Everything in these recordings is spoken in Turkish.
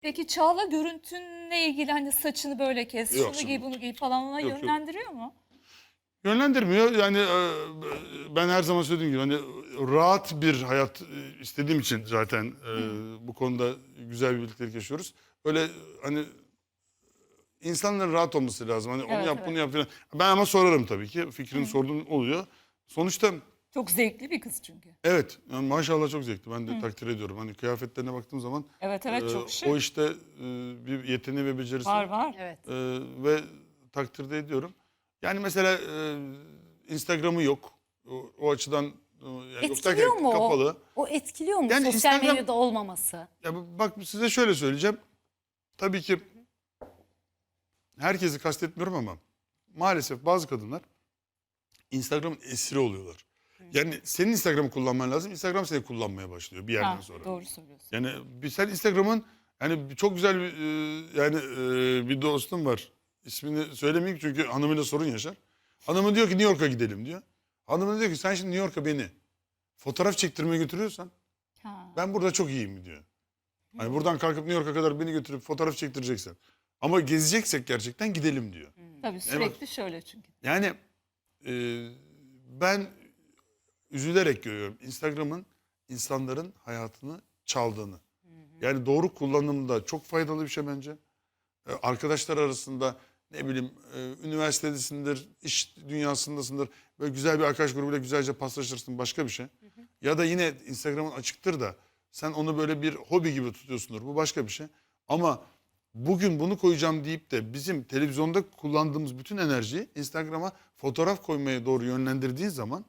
Peki Çağla görüntünle ilgili hani saçını böyle kes, Yok şunu giy bunu giy falan ona Yok, yok. yönlendiriyor mu? Yönlendirmiyor. Yani e, ben her zaman söylediğim gibi hani rahat bir hayat e, istediğim için zaten e, bu konuda güzel bir birliktelik yaşıyoruz. Öyle hani insanların rahat olması lazım. Hani onu Evet, yap evet. bunu yap falan. Ben ama sorarım tabii ki. Fikrini sorduğum oluyor. Sonuçta Çok zevkli bir kız çünkü. evet yani maşallah çok zevkli. Ben de takdir ediyorum. Hani kıyafetlerine baktığım zaman Evet evet e, çok şık. o işte e, bir yeteneği ve becerisi Var var. Evet. Ee, ve takdirde ediyorum. Yani mesela e, Instagram'ı yok. O, o açıdan e, yani yok Etkiliyor derken mu o? kapalı. O etkiliyor mu Yani sosyal Instagram- medyada olmaması? Ya bu- bak size şöyle söyleyeceğim. Tabii ki herkesi kastetmiyorum ama maalesef bazı kadınlar Instagram'ın esiri oluyorlar. Yani senin Instagram'ı kullanman lazım. Instagram seni kullanmaya başlıyor bir yerden Ha, sonra. doğru söylüyorsun. Yani bir sen Instagram'ın yani çok güzel bir e, yani e, bir dostum var. İsmini söylemeyeyim çünkü hanımıyla sorun yaşar. Hanımı diyor ki New York'a gidelim diyor. Hanımı diyor ki sen şimdi New York'a beni fotoğraf çektirmeye götürüyorsan Ha. ben burada çok iyiyim diyor. Hani buradan kalkıp New York'a kadar beni götürüp fotoğraf çektireceksen. Ama gezeceksek gerçekten gidelim diyor. Tabii sürekli şöyle çünkü. Yani e, ben üzülerek görüyorum Instagram'ın insanların hayatını çaldığını. Yani doğru kullanımda çok faydalı bir şey bence. E, arkadaşlar arasında ne bileyim e, üniversitedesindir, iş dünyasındasındır. Böyle güzel bir arkadaş grubuyla güzelce paslaşırsın başka bir şey. Ya da yine Instagram'ın açıktır da sen onu böyle bir hobi gibi tutuyorsundur. Bu başka bir şey. Ama bugün bunu koyacağım deyip de bizim televizyonda kullandığımız bütün enerjiyi Instagram'a fotoğraf koymaya doğru yönlendirdiğin zaman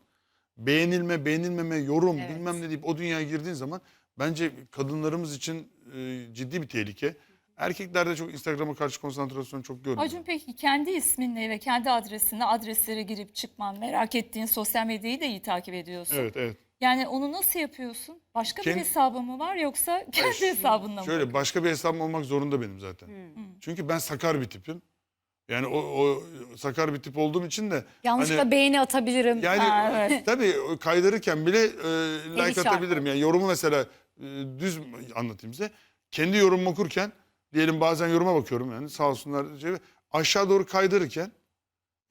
beğenilme, beğenilmeme, yorum Evet. bilmem ne deyip o dünyaya girdiğin zaman bence kadınlarımız için e, ciddi bir tehlike. Erkeklerde çok Instagram'a karşı konsantrasyon çok görmüyorum. Acun peki kendi isminle ve kendi adresine adreslere girip çıkman, merak ettiğin sosyal medyayı da iyi takip ediyorsun. Evet evet. Yani onu nasıl yapıyorsun? Başka Kendi- bir hesabın mı var yoksa kendi hesabınla mı? Şöyle başka bir hesabım olmak zorunda benim zaten. Çünkü ben sakar bir tipim. Yani o, o sakar bir tip olduğum için de Yanlışlıkla hani- beğeni atabilirim. yani Ha, evet. tabii kaydırırken bile e, like atabilirim. Yani yorumu mesela e, düz anlatayım size. Kendi yorumumu okurken diyelim bazen yoruma bakıyorum yani sağ olsunlar şey, aşağı doğru kaydırırken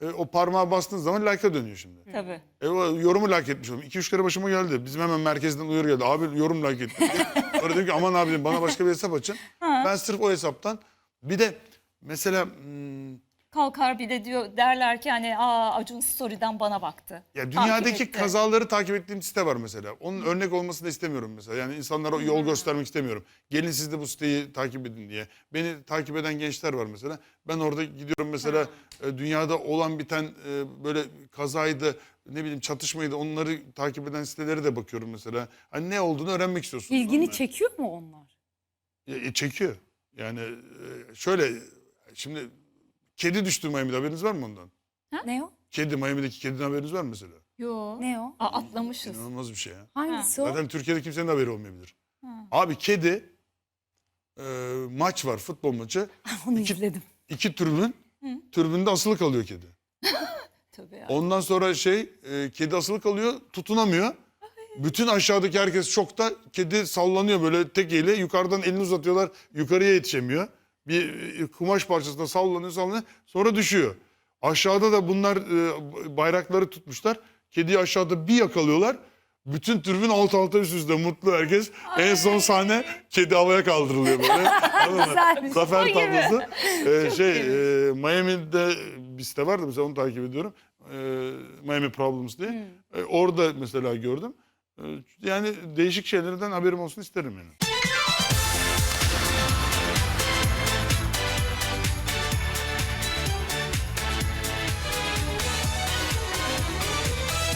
e, o parmağa bastığın zaman like'a dönüyor şimdi. Tabii. E, o yorumu like etmiş oldum. 2-3 kere başıma geldi. Bizim hemen merkezden uyarı geldi. Abi yorum like ettim. Sonra dedim ki aman abi bana başka bir hesap açın. Ben sırf o hesaptan. Bir de mesela hmm, Kalkar bir de diyor derler ki hani aa Acun Story'den bana baktı. ya dünyadaki kazaları takip ettiğim site var mesela. Onun örnek olmasını da istemiyorum mesela. Yani insanlara yol göstermek istemiyorum. Gelin siz de bu siteyi takip edin diye. Beni takip eden gençler var mesela. Ben orada gidiyorum mesela e, dünyada olan biten e, böyle kazaydı, ne bileyim çatışmaydı onları takip eden sitelere de bakıyorum mesela. Hani ne olduğunu öğrenmek istiyorsun. İlgini çekiyor mu onlar? E, çekiyor. Yani e, şöyle şimdi kedi düştü Miami'de haberiniz var mı ondan? Ne o? Kedi Miami'deki kediden haberiniz var mı mesela? Yo. Ne o? Aa, atlamışız. İnanılmaz bir şey ya. Hangisi o? Zaten Türkiye'de kimsenin de haberi olmayabilir. Ha. Abi kedi e, maç var futbol maçı. Onu İki- izledim. İki türbün. Türbünde asılı kalıyor kedi. Tabii ya. Ondan sonra şey e, kedi asılı kalıyor tutunamıyor. Bütün aşağıdaki herkes şokta. Kedi sallanıyor böyle tek eliyle. Yukarıdan elini uzatıyorlar. Yukarıya yetişemiyor. Bir e, kumaş parçasında sallanıyor sallanıyor. Sonra düşüyor. Aşağıda da bunlar e, bayrakları tutmuşlar. Kediyi aşağıda bir yakalıyorlar. Bütün türbün alt alta üst üste mutlu herkes. En son sahne kedi havaya kaldırılıyor böyle. Güzelmiş. Zafer tablosu. Ee, şey e, Miami'de bir site vardı mesela onu takip ediyorum. Ee, Miami Problems diye. Ee, orada mesela gördüm. Ee, yani değişik şeylerden haberim olsun isterim yani.